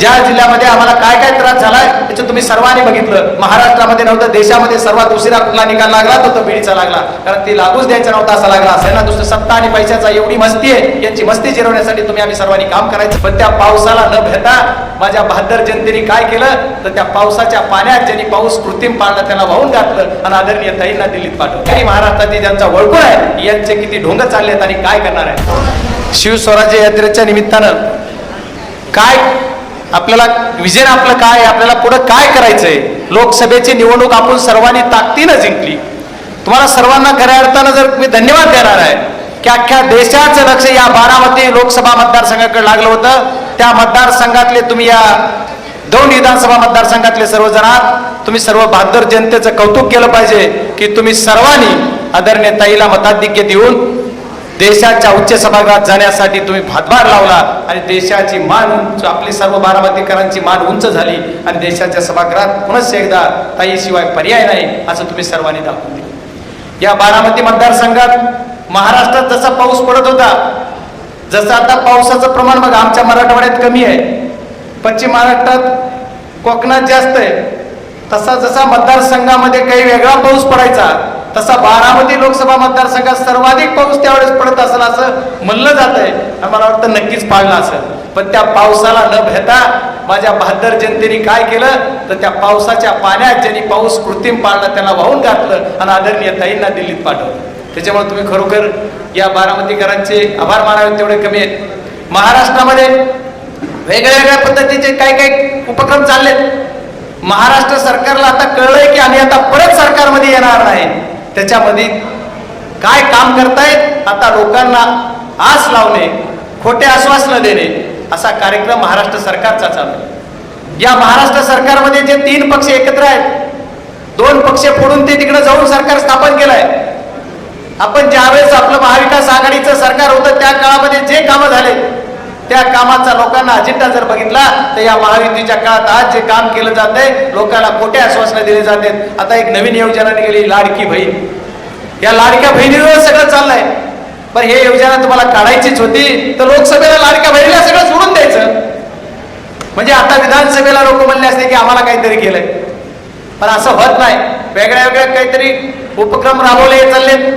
ज्या जिल्ह्यामध्ये आम्हाला काय काय त्रास झालाय त्याचं तुम्ही सर्वांनी बघितलं. महाराष्ट्रामध्ये नव्हतं देशामध्ये सर्वात उशिरा कुठला निकाल लागला तो तो बीडचा लागला. कारण ती लागूच द्यायचा नव्हता असा लागला. असेल ना दुसरं सत्ता आणि पैशाचा एवढी मस्ती आहे यांची मस्ती जिरवण्यासाठी तुम्ही आम्ही सर्वांनी काम करायचं. पण त्या पावसाला न भेटा माझ्या बहादर जनतेने काय केलं तर त्या पावसाच्या पाण्यात ज्यांनी पाऊस कृत्रिम पाळणं त्यांना वाहून घातलं आणि आदरणीय ताईंना दिल्लीत पाठवलं. तरी महाराष्ट्रातील ज्यांचा वळकूळ आहे यांचे किती ढोंग चालले आहेत आणि काय करणार आहे शिवस्वराज्य यात्रेच्या निमित्तानं काय आपल्याला विजन आपलं काय आपल्याला पुढं काय करायचंय? लोकसभेची निवडणूक आपण सर्वांनी ताकदीनं जिंकली. तुम्हाला सर्वांना खऱ्या अर्थानं जर मी धन्यवाद देणार आहे की अख्ख्या देशाचं लक्ष या बारामती लोकसभा मतदारसंघाकडे लागलं होतं. त्या मतदारसंघातले तुम्ही या दोन विधानसभा मतदारसंघातले सर्वजण आहात. तुम्ही सर्व बहादर जनतेचं कौतुक केलं पाहिजे की तुम्ही सर्वांनी आदरणीय ताईला मताधिक्य देऊन देशाच्या उच्च सभागृहात जाण्यासाठी तुम्ही भातभार लावला आणि देशाची मान उंच आपली सर्व बारामतीकरांची मान उंच झाली आणि देशाच्या सभागृहात पुनश्च एकदा ताईशिवाय पर्याय नाही असं तुम्ही सर्वांनी दाखवून दिलं. या बारामती मतदारसंघात महाराष्ट्रात जसा पाऊस पडत होता जसं आता पावसाचं प्रमाण बघा आमच्या मराठवाड्यात कमी आहे. पश्चिम महाराष्ट्रात कोकणात जास्त आहे. तसा जसा मतदारसंघामध्ये काही वेगळा पाऊस पडायचा तसा बारामती लोकसभा मतदारसंघात सर्वाधिक पाऊस त्यावेळेस पडत असेल असं म्हणलं जात आहे आणि मला वाटतं नक्कीच पाळलं असेल. पण त्या पावसाला न भेता माझ्या बहादर जनतेने काय केलं? तर त्या पावसाच्या पाण्यात ज्यांनी पाऊस कृत्रिम पाळणं त्यांना वाहून घातलं आणि आदरणीय ताईंना दिल्लीत पाठवलं. त्याच्यामुळे तुम्ही खरोखर या बारामतीकरांचे आभार मानावे तेवढे कमी आहेत. महाराष्ट्रामध्ये वेगळ्या वेगळ्या पद्धतीचे काही काही उपक्रम चाललेत. महाराष्ट्र सरकारला आता कळलंय की आम्ही आता परत सरकारमध्ये येणार नाही. त्याच्यामध्ये काय काम करतायत आता लोकांना आस लावणे खोटे आश्वासनं देणे असा कार्यक्रम महाराष्ट्र सरकारचा चालू आहे. या महाराष्ट्र सरकारमध्ये जे तीन पक्ष एकत्र आहेत दोन पक्ष फोडून ते तिकडे जाऊन सरकार स्थापन केलंय आपण ज्यावेळेस आपलं महाविकास आघाडीचं सरकार होतं त्या काळामध्ये जे कामं झाले त्या कामाचा लोकांना अजेंडा जर बघितला तर या महायुतीच्या काळात आज जे काम केलं जात आहे लोकांना खोटे आश्वासनं दिले जाते आता एक नवीन योजना निघाली लाडकी बहीण. या लाडक्या बहिणीवर सगळं चाललंय. पण हे योजना तुम्हाला काढायचीच होती तर लोकसभेला लाडक्या बहिणीला सगळं सोडून द्यायचं. म्हणजे आता विधानसभेला लोक म्हणले असते की आम्हाला काहीतरी केलंय. पण असं होत नाही. वेगळ्या वेगळ्या काहीतरी उपक्रम राबवले चाललेत.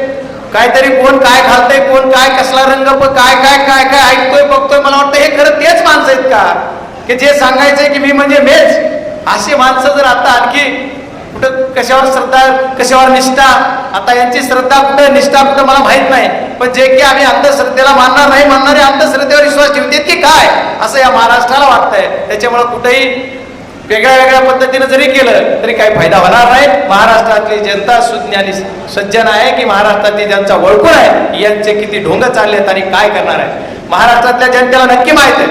काहीतरी कोण काय घालतंय कोण काय कसला रंग काय काय काय काय ऐकतोय बघतोय मला वाटतं हे खरं तेच माणसं आहेत का? की जे सांगायचंय की मी म्हणजे मेच. अशी माणसं जर आता आणखी कुठं कशावर श्रद्धा कशावर निष्ठा आता यांची श्रद्धा कुठं निष्ठा कुठं मला माहीत नाही. पण जे की आम्ही अंधश्रद्धेला मानणार नाही मानणारे अंधश्रद्धेवर विश्वास ठेवते की काय? असं या महाराष्ट्राला वाटतंय. त्याच्यामुळे कुठेही वेगळ्या वेगळ्या पद्धतीनं जरी केलं तरी काही फायदा होणार नाही. महाराष्ट्रातली जनता सुज्ञ आणि सज्जन आहे की महाराष्ट्रातली ज्यांचा वळकून आहे यांचे किती ढोंग चाललेत आणि काय करणार आहे. महाराष्ट्रातल्या जनतेला नक्की माहीत आहे.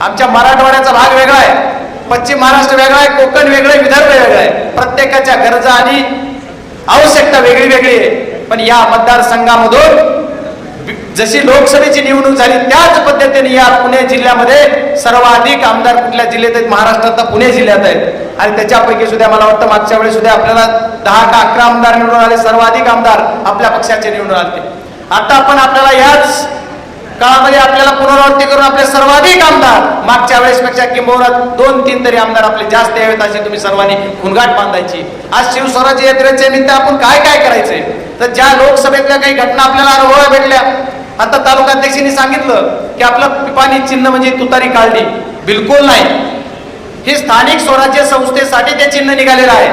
आमच्या मराठवाड्याचा भाग वेगळा आहे. पश्चिम महाराष्ट्र वेगळा आहे कोकण वेगळं आहे विदर्भ वेगळं आहे. प्रत्येकाच्या गरजा आणि आवश्यकता वेगळी वेगळी आहे. पण या मतदारसंघामधून जशी लोकसभेची निवडणूक झाली त्याच पद्धतीने या पुणे जिल्ह्यामध्ये सर्वाधिक आमदार कुठल्या जिल्ह्यात आहेत? महाराष्ट्रात तर पुणे जिल्ह्यात आहेत. आणि त्याच्यापैकी सुद्धा मला वाटतं मागच्या वेळेस सुद्धा आपल्याला दहा का अकरा आमदार निवडून आले सर्वाधिक आमदार आपल्या पक्षाचे निवडून आले. आता आपण आपल्याला याच काळामध्ये आपल्याला पुनरावृत्ती करून आपले सर्वाधिक आमदार मागच्या वेळेसपेक्षा किंबहुना दोन तीन तरी आमदार आपले जास्त यावेत अशी तुम्ही सर्वांनी खुणगाट बांधायची. आज शिवस्वराज्य यात्रेच्या निमित्त आपण काय काय करायचंय? तर ज्या लोकसभेतल्या काही घटना आपल्याला अनुभवायला भेटल्या आता तालुकाध्यक्षांनी सांगितलं की आपलं पिपाणी चिन्ह म्हणजे तुतारी काढली. बिलकुल नाही. हे स्थानिक स्वराज्य संस्थेसाठी ते चिन्ह निघालेलं आहे.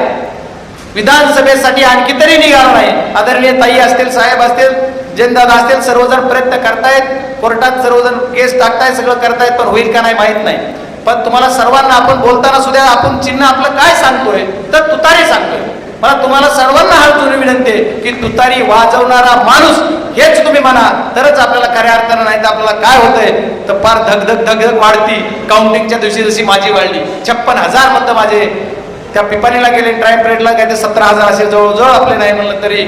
विधानसभेसाठी आणखी तरी निघालं नाही. आदरणीय ताई असतील साहेब असतील जनदादा असतील सर्वजण प्रयत्न करतायत कोर्टात सर्वजण केस टाकतायत सगळं करतायत पण होईल का नाही माहीत नाही. पण तुम्हाला सर्वांना आपण बोलताना सुद्धा आपण चिन्ह आपलं काय सांगतोय तर तुतारी सांगतोय. मला तुम्हाला सर्वांना हात विनंती आहे की तुतारी वाजवणारा माणूस हेच तुम्ही म्हणा तरच आपल्याला खऱ्या अर्थानं नाही तर आपल्याला काय होतंय? तर फार धगधग धगधग वाढती. काउंटिंगच्या दिवशी जशी माझी वाढली. छप्पन हजार मतं माझे त्या पिपाणीला गेले ट्राय परेडला काय ते सतरा हजार असे जवळजवळ आपले नाही म्हणलं तरी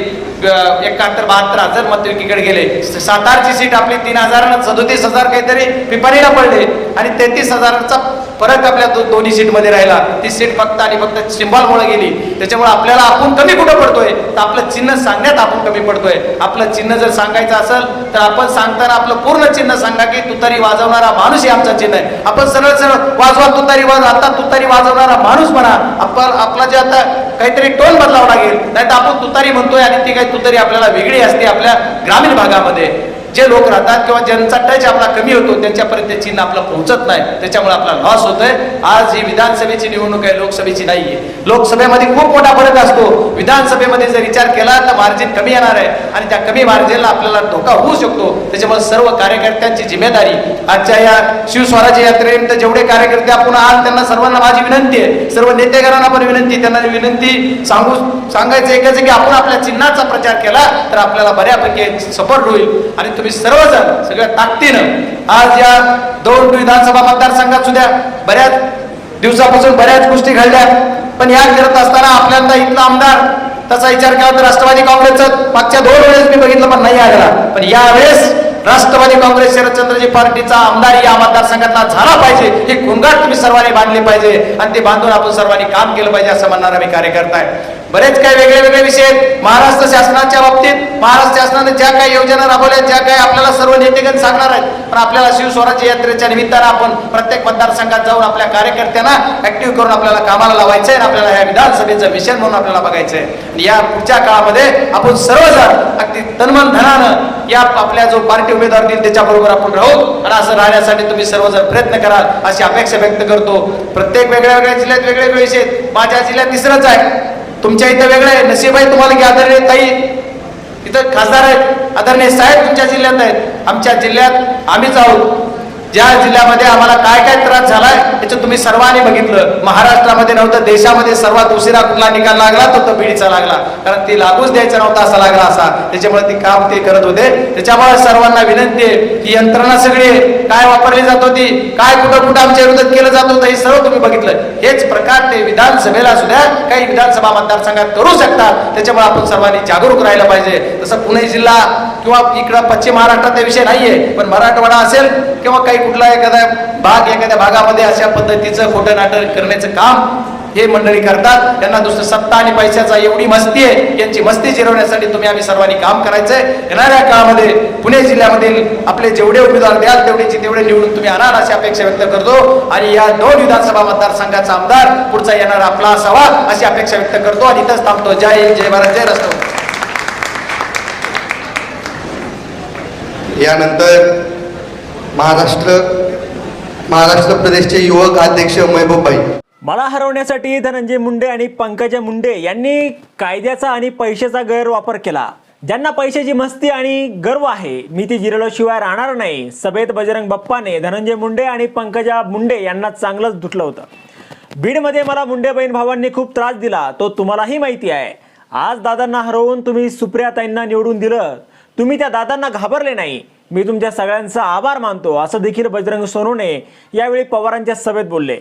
एकाहत्तर बहात्तर हजार मत गेले. सातारची सीट आपली तीन हजार सदोतीस हजार काहीतरी पिपाणीला पडले आणि तेहतीस हजाराचा फरक आपल्या दो, दोन्ही सीटमध्ये राहिला. ती सीट फक्त आणि फक्त सिंबॉलमुळे गेली. त्याच्यामुळे आपल्याला आपण कमी कुठं पडतोय? तर आपलं चिन्ह सांगण्यात आपण कमी पडतोय. आपलं चिन्ह जर सांगायचं असेल तर आपण सांगताना आपलं पूर्ण चिन्ह सांगा की तुतारी वाजवणारा माणूस हे आमचा चिन्ह आहे. आपण सरळ सरळ वाजवा तुतारी वाज आता तुतारी वाजवणारा माणूस म्हणा. आपण आपला जे आता काहीतरी टोन बदलावा लागेल. नाही तर आपण तुतारी म्हणतोय आणि ती काही तुतारी आपल्याला वेगळी असते आपल्या ग्रामीण भागामध्ये. जे लोक राहतात किंवा ज्यांचा टच आपला कमी होतो त्यांच्यापर्यंत ते चिन्ह आपला पोहोचत नाही. त्याच्यामुळे आपला लॉस होतोय. आज ही विधानसभेची निवडणूक आहे लोकसभेची नाहीये. लोकसभेमध्ये खूप मोठा फरक असतो. विधानसभेमध्ये जर विचार केला तर मार्जिन कमी येणार आहे आणि त्या कमी मार्जिनला आपल्याला धोका होऊ शकतो. त्याच्यामुळे सर्व कार्यकर्त्यांची जिम्मेदारी आजच्या या शिवस्वराज्य यात्रेनंतर जेवढे कार्यकर्ते आपण आज त्यांना सर्वांना माझी विनंती आहे. सर्व नेतेकरांना पण विनंती त्यांना विनंती सांगू सांगायचं एकच की आपण आपल्या चिन्हाचा प्रचार केला तर आपल्याला बऱ्यापैकी सपोर्ट होईल. आणि तुम्ही सर्वजण सगळ्या ताकदीनं आज या दोन विधानसभा मतदारसंघात सुद्धा बऱ्याच दिवसापासून बऱ्याच गोष्टी घडल्या. पण या करत असताना आपल्याला इथला आमदार तसा विचार केला तर राष्ट्रवादी काँग्रेसचं मागच्या दोन वेळेस मी बघितलं पण नाही आलेला. पण यावेळेस राष्ट्रवादी काँग्रेस शरदचंद्रजी पार्टीचा आमदार या मतदारसंघातला झाला पाहिजे. हे खुंगाट तुम्ही सर्वांनी बांधले पाहिजे आणि ते बांधून आपण सर्वांनी काम केलं पाहिजे असं म्हणणारा मी कार्यकर्ता आहे. बरेच काही वेगळे वेगळे विषय आहेत. महाराष्ट्र शासनाच्या बाबतीत महाराष्ट्र शासनाने ज्या काही योजना राबवल्या ज्या काही आपल्याला सर्व नेतेगण सांगणार आहेत पण आपल्याला शिवस्वराज्य यात्रेच्या निमित्तानं आपण प्रत्येक मतदारसंघात जाऊन आपल्या कार्यकर्त्यांना ऍक्टिव्ह करून आपल्याला कामाला लावायचंय आणि आपल्याला या विधानसभेचं मिशन म्हणून आपल्याला बघायचंय. आहे या पुढच्या काळामध्ये आपण सर्वजण अगदी तन्मन धनानं या आपल्या जो पार्टी उमेदवार देईल त्याच्याबरोबर आपण राहू आणि असं राहण्यासाठी तुम्ही सर्वजण प्रयत्न कराल अशी अपेक्षा व्यक्त करतो. प्रत्येक वेगळ्या वेगळ्या जिल्ह्यात वेगळे वेगळे विषय आहेत. माझ्या जिल्ह्यात तिसरंच आहे. तुमच्या इथं वेगळं आहे. नशीब आहे तुम्हाला की आदरणीय ताई इथं खासदार आहेत. आदरणीय साहेब तुमच्या जिल्ह्यात आहेत. आमच्या जिल्ह्यात आम्हीच आहोत. ज्या जिल्ह्यामध्ये आम्हाला काय काय त्रास झालाय त्याचं तुम्ही सर्वांनी बघितलं. महाराष्ट्रामध्ये नव्हतं देशामध्ये सर्वात उशिरा कुठला निकाल लागला तो तो पिढीचा लागला. कारण ती लागूच द्यायचा नव्हता असा लागला असा. त्याच्यामुळे ती काम ते करत होते. त्याच्यामुळे सर्वांना विनंती आहे की यंत्रणा सगळी आहे. काय वापरली जात होती काय कुठं कुठं आमच्या विरोधात केलं जात होतं हे सर्व तुम्ही बघितलं. हेच प्रकार ते विधानसभेला सुद्धा काही विधानसभा मतदारसंघात करू शकतात. त्याच्यामुळे आपण सर्वांनी जागरूक राहिलं पाहिजे. तसं पुणे जिल्हा किंवा इकडं पश्चिम महाराष्ट्रात विषय नाहीये. पण मराठवाडा असेल किंवा काही कुठला एखादा भाग एखाद्या भागामध्ये अशा पद्धतीचं खोटं नाटक करण्याचं काम हे मंडळी करतात. त्यांना दुसरं सत्ता आणि पैशाचा एवढी मस्ती आहे. यांची मस्ती जिरवण्यासाठी तुम्ही आम्ही सर्वांनी काम करायचंय. येणाऱ्या काळामध्ये पुणे जिल्ह्यामधील आपले जेवढे उमेदवार द्याल तेवढेचे तेवढे निवडून तुम्ही आणाल अशी अपेक्षा व्यक्त करतो. आणि या दोन विधानसभा मतदारसंघाचा आमदार पुढचा येणार आपला असावा अशी अपेक्षा व्यक्त करतो. आणि इथंच थांबतो. जय हिंद जय भारत जय रस्तो यानंतर महाराष्ट्र महाराष्ट्र प्रदेशचे युवक अध्यक्ष महबूबभाई. मला हरवण्यासाठी धनंजय मुंडे आणि पंकजा मुंडे यांनी कायद्याचा आणि पैशाचा गैरवापर केला. ज्यांना पैशाची मस्ती आणि गर्व आहे मी ती जिरल्याशिवाय राहणार नाही. सभेत बजरंग बाप्पाने धनंजय मुंडे आणि पंकजा मुंडे यांना चांगलंच धुटलं होतं. बीडमध्ये मला मुंडे बहीण भावांनी खूप त्रास दिला. तो तुम्हालाही माहिती आहे. आज दादांना हरवून तुम्ही सुप्रियाताईंना निवडून दिलं. तुम्ही त्या दादांना घाबरले नाही. मी तुमच्या सगळ्यांचा आभार मानतो असं देखील बजरंग सोनूने यावेळी पवारांच्या सभेत बोलले.